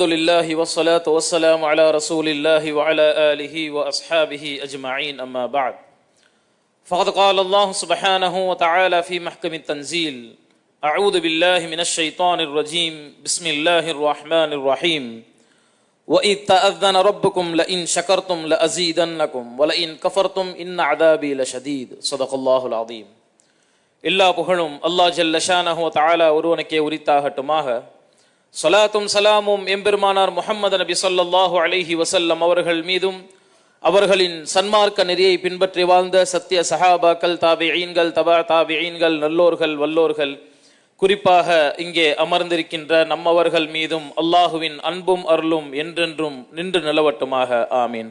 الحمد لله والصلاة والسلام على رسول الله وعلى آله وأصحابه أجمعين أما بعد فقد قال الله سبحانه وتعالى في محكم التنزيل أعوذ بالله من الشيطان الرجيم بسم الله الرحمن الرحيم وإذ تأذن ربكم لئن شكرتم لأزيدنكم ولئن كفرتم إن عذابي لشديد صدق الله العظيم எல்லா புகழும் அல்லாஹ் ஜல்ல ஷானஹு தஆலா ஒருவனுக்கே உரித்தாகட்டுமாக சலாத்தும் சலாமும் எம்பெருமானார் முஹம்மது நபி சொல்லாஹு அலைஹி வசல்லம் அவர்கள் மீதும் அவர்களின் சன்மார்க்க நெறியை பின்பற்றி வாழ்ந்த சத்திய சஹாபாக்கள் தாபிஈன்கள் தபா தாபிஈன்கள் நல்லோர்கள் வல்லோர்கள் குறிப்பாக இங்கே அமர்ந்திருக்கின்ற நம்மவர்கள் மீதும் அல்லாஹுவின் அன்பும் அருளும் என்றென்றும் நின்று நிலவட்டுமாக. ஆமீன்.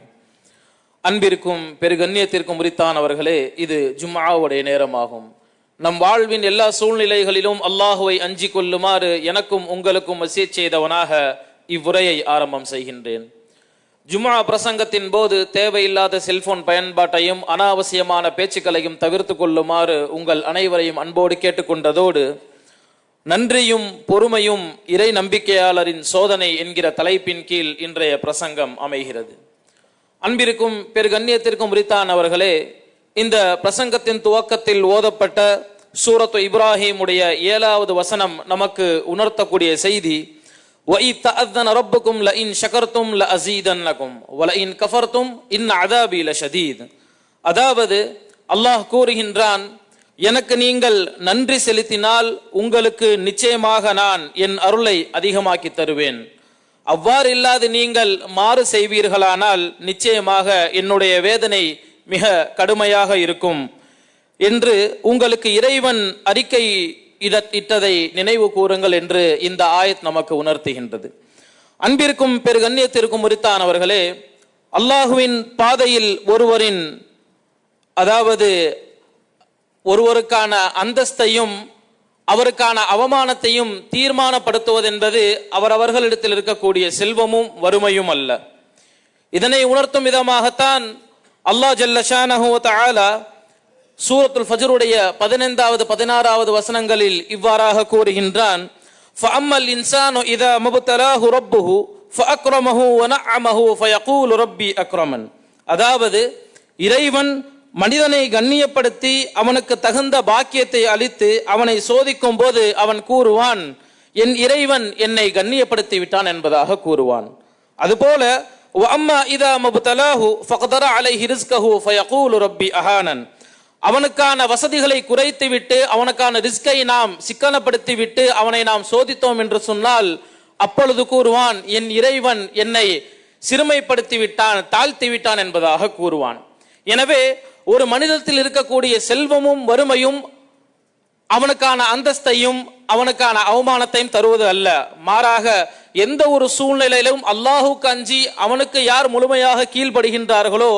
அன்பிற்கும் பெருகண்ணியத்திற்கும் உரித்தானவர்களே இது ஜும்மாவுடைய நேரமாகும். நம் வாழ்வின் எல்லா சூழ்நிலைகளிலும் அல்லாஹுவை அஞ்சி கொள்ளுமாறு எனக்கும் உங்களுக்கும் வசியச் செய்தவனாக இவ்வுரையை ஆரம்பம் செய்கின்றேன். ஜுமா பிரசங்கத்தின் போது தேவையில்லாத செல்போன் பயன்பாட்டையும் அனாவசியமான பேச்சுக்களையும் தவிர்த்து கொள்ளுமாறு உங்கள் அனைவரையும் அன்போடு கேட்டுக்கொண்டதோடு நன்றியும் பொறுமையும் இறை நம்பிக்கையாளரின் சோதனை என்கிற தலைப்பின் கீழ் இன்றைய பிரசங்கம் அமைகிறது. அன்பிற்கும் பெருகண்ணியத்திற்கும் உரித்தானவர்களே இந்த பிரசங்கத்தின் துவக்கத்தில் ஓதப்பட்ட சூரத்து இப்ராஹிமுடைய ஏழாவது வசனம் நமக்கு உணர்த்தக்கூடிய செய்தி ரப்புக்கும் லஇன் ஷகர்த்தும் ல அசீதன்னகும் வலஇன் கஃபர்த்தும் இன் அதாபி ல ஷதீத் அதாவது அல்லாஹ் கூறுகின்றான் எனக்கு நீங்கள் நன்றி செலுத்தினால் உங்களுக்கு நிச்சயமாக நான் என் அருளை அதிகமாக்கி தருவேன். அவ்வாறு இல்லாது நீங்கள் மாறு செய்வீர்களானால் நிச்சயமாக என்னுடைய வேதனை மிக கடுமையாக இருக்கும். என்று உங்களுக்கு இறைவன் அறிக்கை இட- இட்டதை நினைவு கூறுங்கள் என்று இந்த ஆயத் நமக்கு உணர்த்துகின்றது. அன்பிற்கும் பெருகண்ணியத்திற்கும் உரித்தானவர்களே அல்லாஹுவின் பாதையில் ஒருவரின் அதாவது ஒருவருக்கான அந்தஸ்தையும் அவருக்கான அவமானத்தையும் தீர்மானப்படுத்துவதென்பது அவரவர்களிடத்தில் இருக்கக்கூடிய செல்வமும் வறுமையும் அல்ல. இதனை உணர்த்தும் விதமாகத்தான் அல்லாஹ் ஜல்லஷானஹூத்தாலா சூரத்துல் ஃபஜருடைய பதினைந்தாவது பதினாறாவது வசனங்களில் இவ்வாறாக கூறுகின்றான். ஃபஅம்மல் இன்சானு இதா முபுத்தலாஹு ரப்புஹு ஃபஅக்ரமஹு வனஅமஹு ஃபயகூலு ரப்பி அக்ரமன். அதாவது இறைவன் மனிதனை கண்ணியப்படுத்தி அவனுக்கு தகுந்த பாக்கியத்தை அளித்து அவனை சோதிக்கும் போது அவன் கூறுவான் என் இறைவன் என்னை கண்ணியப்படுத்தி விட்டான் என்பதாக கூறுவான். அதுபோல அம்மா இதா மபுதலாஹு ஃபகதரா அலைஹி ரிஸ்கஹு ஃபயகூலு ரப்பி அஹானன் அவனுக்கான வசதிகளை குறைத்து விட்டு அவனுக்கான ரிஸ்கை நாம் சிக்கனப்படுத்தி விட்டு அவனை நாம் சோதித்தோம் என்று சொன்னால் அப்பொழுது கூறுவான் என் இறைவன் என்னை சிறுமைப்படுத்தி விட்டான் தாழ்த்தி விட்டான் என்பதாக கூறுவான். எனவே ஒரு மனிதத்தில் இருக்கக்கூடிய செல்வமும் வறுமையும் அவனுக்கான அந்தஸ்தையும் அவனுக்கான அவமானத்தையும் தருவது அல்ல. மாறாக எந்த ஒரு சூழ்நிலையிலும் அல்லாஹுக்கு அஞ்சி அவனுக்கு யார் முழுமையாக கீழ்ப்படுகின்றார்களோ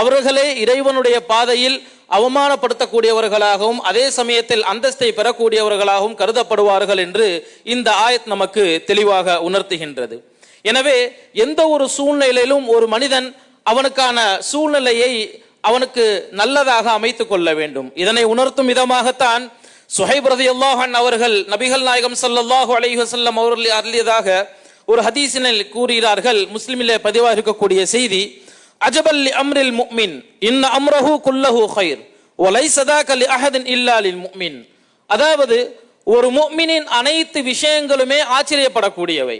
அவர்களே இறைவனுடைய பாதையில் அவமானப்படுத்தக்கூடியவர்களாகவும் அதே சமயத்தில் அந்தஸ்தை பெறக்கூடியவர்களாகவும் கருதப்படுவார்கள் என்று இந்த ஆயத் நமக்கு தெளிவாக உணர்த்துகின்றது. எனவே எந்த ஒரு சூழ்நிலையிலும் ஒரு மனிதன் அவனுக்கான சூழ்நிலையை அவனுக்கு நல்லதாக அமைத்துக் கொள்ள வேண்டும். இதனை உணர்த்தும் விதமாகத்தான் சுஹைப் ரதி அல்லாஹன் அவர்கள் நபிகள் நாயகம் சல்லாஹு அலஹி வசல்லம் அவர்கள் அருளியதாக ஒரு ஹதீசினில் கூறுகிறார்கள். முஸ்லிமிலே பதிவாக இருக்கக்கூடிய செய்தி அஜபல்லி அம்ரில் முக்மின் இன்ன அம்ரஹு குல்லஹு ஹைர் ஒலை சதாக்கலி அஹதின் இல்லாலில் முக்மின் அதாவது ஒரு முக்மினின் அனைத்து விஷயங்களுமே ஆச்சரியப்படக்கூடியவை.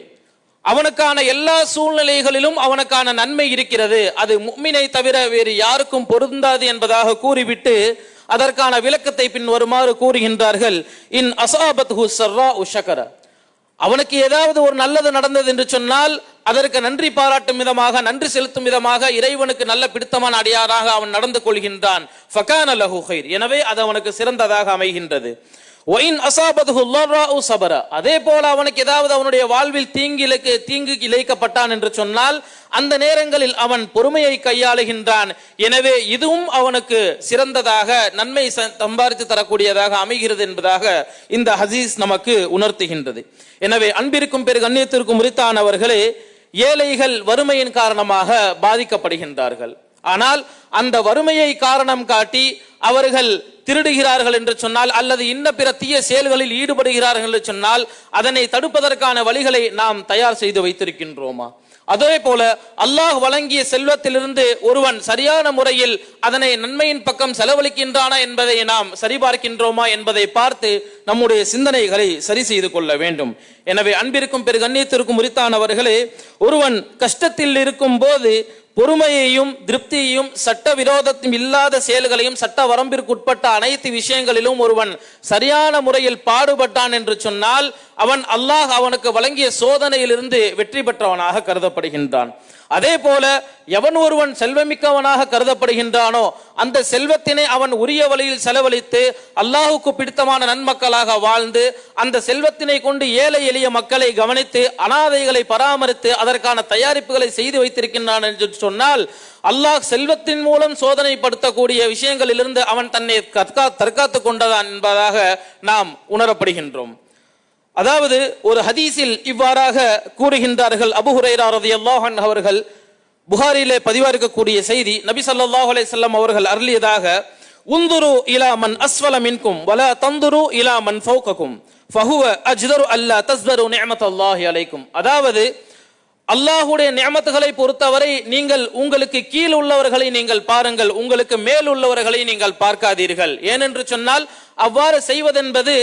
அவனுக்கான எல்லா சூழ்நிலைகளிலும் அவனுக்கான நன்மை இருக்கிறது. அது முக்மினை தவிர வேறு யாருக்கும் பொருந்தாது என்பதாக கூறிவிட்டு அதற்கான விளக்கத்தை பின் வருமாறு கூறுகின்றார்கள். இன் அசாபத் சர்ரா உஷகர அவனுக்கு ஏதாவது ஒரு நல்லது நடந்தது என்று சொன்னால் அதற்கு நன்றி பாராட்டும் விதமாக நன்றி செலுத்தும் விதமாக இறைவனுக்கு நல்ல பிடித்தமான அடியாராக அவன் நடந்து கொள்கின்றான். ஃபகான லஹு எனவே அது அவனுக்கு சிறந்ததாக அமைகின்றது. ஒயின் அசாபதுஹு சபரா அதே போல அவனுக்கு ஏதாவது அவனுடைய வாழ்வில் தீங்கிலுக்கு தீங்கு இழைக்கப்பட்டான் என்று சொன்னால் அந்த நேரங்களில் அவன் பொறுமையை கையாளுகின்றான். எனவே இதுவும் அவனுக்கு சிறந்ததாக நன்மை சம்பாதித்து தரக்கூடியதாக அமைகிறது என்பதாக இந்த ஹசீஸ் நமக்கு உணர்த்துகின்றது. எனவே அன்பிற்கும் பெரு கண்ணியத்திற்கும் உரித்தானவர்களே ஏழைகள் வறுமையின் காரணமாக பாதிக்கப்படுகின்றார்கள். ஆனால் அந்த வறுமையை காரணம் காட்டி அவர்கள் திருடுகிறார்கள் என்று சொன்னால் அல்லது இன்ன பிற தீய செயல்களில் ஈடுபடுகிறார்கள் என்று சொன்னால் அதனை தடுப்பதற்கான வழிகளை நாம் தயார் செய்து வைத்திருக்கின்றோமா? அதே போல அல்லாஹ் வழங்கிய செல்வத்திலிருந்து ஒருவன் சரியான முறையில் அதனை நன்மையின் பக்கம் செலவழிக்கின்றானா என்பதை நாம் சரிபார்க்கின்றோமா என்பதை பார்த்து நம்முடைய சிந்தனைகளை சரி செய்து கொள்ள வேண்டும். எனவே அன்பிற்கும் பெருகண்ணியத்திற்கும் உரித்தானவர்களே ஒருவன் கஷ்டத்தில் இருக்கும் போது பொறுமையையும் திருப்தியையும் சட்ட விரோதத்தும் இல்லாத செயல்களையும் சட்ட வரம்பிற்குட்பட்ட அனைத்து விஷயங்களிலும் ஒருவன் சரியான முறையில் பாடுபட்டான் என்று சொன்னால் அவன் அல்லாஹ் அவனுக்கு வழங்கிய சோதனையிலிருந்து வெற்றி பெற்றவனாக கருதப்படுகின்றான். அதே போல எவன் ஒருவன் செல்வமிக்கவனாக கருதப்படுகின்றானோ அந்த செல்வத்தினை அவன் உரிய வழியில் செலவழித்து அல்லாஹுக்கு பிடித்தமான நன்மக்களாக வாழ்ந்து அந்த செல்வத்தினை கொண்டு ஏழை எளிய மக்களை கவனித்து அனாதைகளை பராமரித்து அதற்கான தயாரிப்புகளை செய்து வைத்திருக்கின்றான் என்று சொன்னால் அல்லாஹ் செல்வத்தின் மூலம் சோதனைப்படுத்தக்கூடிய விஷயங்களிலிருந்து அவன் தன்னை தற்காத்து கொண்டதான் என்பதாக நாம் உணரப்படுகின்றோம். அதாவது ஒரு ஹதீஸில் இவ்வாறாக கூறுகின்றார்கள். அபு ஹுரைரா ரலியல்லாஹு அவர்கள் புகாரிலே பதிவாயிருக்கக்கூடிய செய்தி நபி சல்லாஹ் அலைஹி அவர்கள் அருளியதாக உந்துரு இலாமன் அஸ்வல மின்கும் வல தந்துரு இலாமன் ஃபௌகக்கும் ஃபஹுவ அஜ்தரு அல்லா தஸ்தரு நிஅமத்தல்லாஹி அலைக்கும். அதாவது அல்லாஹுடைய நியமத்துகளை பொறுத்தவரை நீங்கள் உங்களுக்கு கீழ் உள்ளவர்களை நீங்கள் பாருங்கள் உங்களுக்கு மேல் உள்ளவர்களை நீங்கள் பார்க்காதீர்கள். ஏனென்று சொன்னால் அவ்வாறு செய்வதென்பது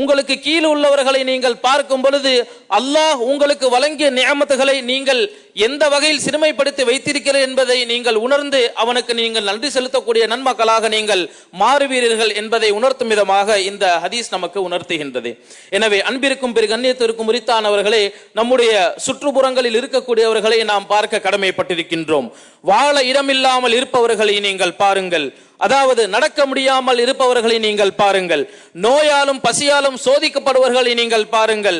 உங்களுக்கு கீழ் உள்ளவர்களை நீங்கள் பார்க்கும் பொழுது அல்லாஹ் உங்களுக்கு வழங்கிய நியமத்துகளை நீங்கள் எந்த வகையில் சிறுமைப்படுத்தி வைத்திருக்கிறீர்கள் என்பதை நீங்கள் உணர்ந்து அவனுக்கு நீங்கள் நன்றி செலுத்தக்கூடிய நன்மக்களாக நீங்கள் மாறுவீர்கள் என்பதை உணர்த்தும் விதமாக இந்த ஹதீஸ் நமக்கு உணர்த்துகின்றது. எனவே அன்பிற்கும் பெரு கண்ணியத்திற்கும் உரித்தானவர்களே நம்முடைய சுற்றுப்புறங்களில் இருக்கக்கூடியவர்களை நாம் பார்க்க கடமைப்பட்டிருக்கின்றோம். வாழ இடமில்லாமல் இருப்பவர்களை நீங்கள் பாருங்கள். அதாவது நடக்க முடியாமல் இருப்பவர்களை நீங்கள் பாருங்கள். நோயாலும் பசியாலும் சோதிக்கப்படுவர்களை நீங்கள் பாருங்கள்.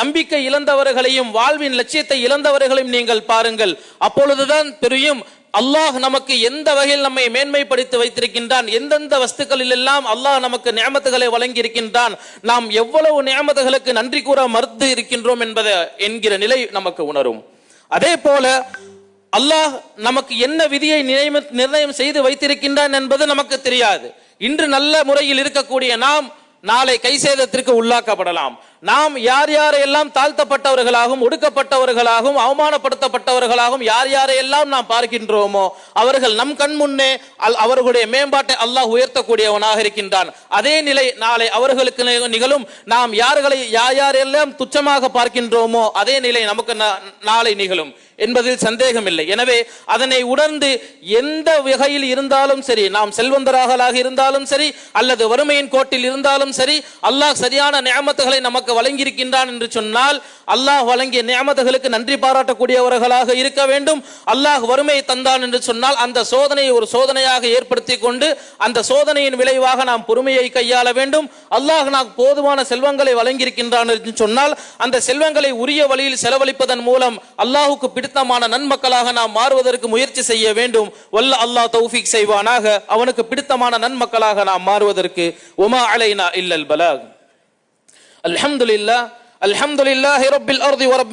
நம்பிக்கை இழந்தவர்களையும் வாழ்வின் லட்சியத்தை இழந்தவர்களையும் நீங்கள் பாருங்கள். அப்பொழுதுதான் தெரியும் அல்லாஹ் நமக்கு எந்த வகையில் நம்மை மேன்மைப்படுத்தி வைத்திருக்கின்றான். எந்தெந்த வஸ்துக்களில் எல்லாம் அல்லாஹ் நமக்கு நியமத்துகளை வழங்கி இருக்கின்றான் நாம் எவ்வளவு நியமத்துகளுக்கு நன்றி கூற மறுத்து இருக்கின்றோம் என்பதை என்கிற நிலை நமக்கு உணரும். அதே போல அல்லாஹ் நமக்கு என்ன விதியை நிர்ணயம் செய்து வைத்திருக்கின்றான் என்பது நமக்கு தெரியாது. இன்று நல்ல முறையில் இருக்கக்கூடிய நாம் நாளை கை சேதத்திற்கு உள்ளாக்கப்படலாம். நாம் யார் யாரையெல்லாம் தாழ்த்தப்பட்டவர்களாகவும் ஒடுக்கப்பட்டவர்களாகவும் அவமானப்படுத்தப்பட்டவர்களாகவும் யார் யாரையெல்லாம் நாம் பார்க்கின்றோமோ அவர்கள் நம் கண் முன்னே அல்- அவர்களுடைய மேம்பாட்டை அல்லாஹ் உயர்த்தக்கூடியவனாக இருக்கின்றான். அதே நிலை நாளை அவர்களுக்கு நிகழும் நாம் யார்களை யார் யாரெல்லாம் துச்சமாக பார்க்கின்றோமோ அதே நிலை நமக்கு நா- நாளை நிகழும் என்பதில் சந்தேகமில்லை. எனவே அதனை உணர்ந்து எந்த வகையில் இருந்தாலும் சரி நாம் செல்வந்தராகலாக இருந்தாலும் சரி அல்லது வறுமையின் கோட்டில் இருந்தாலும் சரி அல்லாஹ் சரியான நியமத்துகளை நமக்கு வழங்கியிருக்கின்றான் என்று சொன்னால் அல்லாஹ் வழங்கிய நியமத்துகளுக்கு நன்றி பாராட்டக்கூடியவர்களாக இருக்க வேண்டும். அல்லாஹ் வறுமையை தந்தான் என்று சொன்னால் அந்த சோதனையை ஒரு சோதனையாக ஏற்படுத்தி கொண்டு அந்த சோதனையின் விளைவாக நாம் பொறுமையை கையாள வேண்டும். அல்லாஹ் நாம் போதுமான செல்வங்களை வழங்கியிருக்கின்றான் என்று சொன்னால் அந்த செல்வங்களை உரிய வழியில் செலவழிப்பதன் மூலம் அல்லாஹுக்கு பிடித்தமான நன்மக்களாக நாம் மாறுவதற்கு முயற்சி செய்ய வேண்டும். வல்ல அல்லாஹ் தௌஃபிக் செய்வானாக. அவனுக்கு பிடித்தமான நன்மக்களாக நாம் மாறுவதற்கு. உமா அலைனா இல்லல் الحمد لله الحمد لله رب الأرض ورب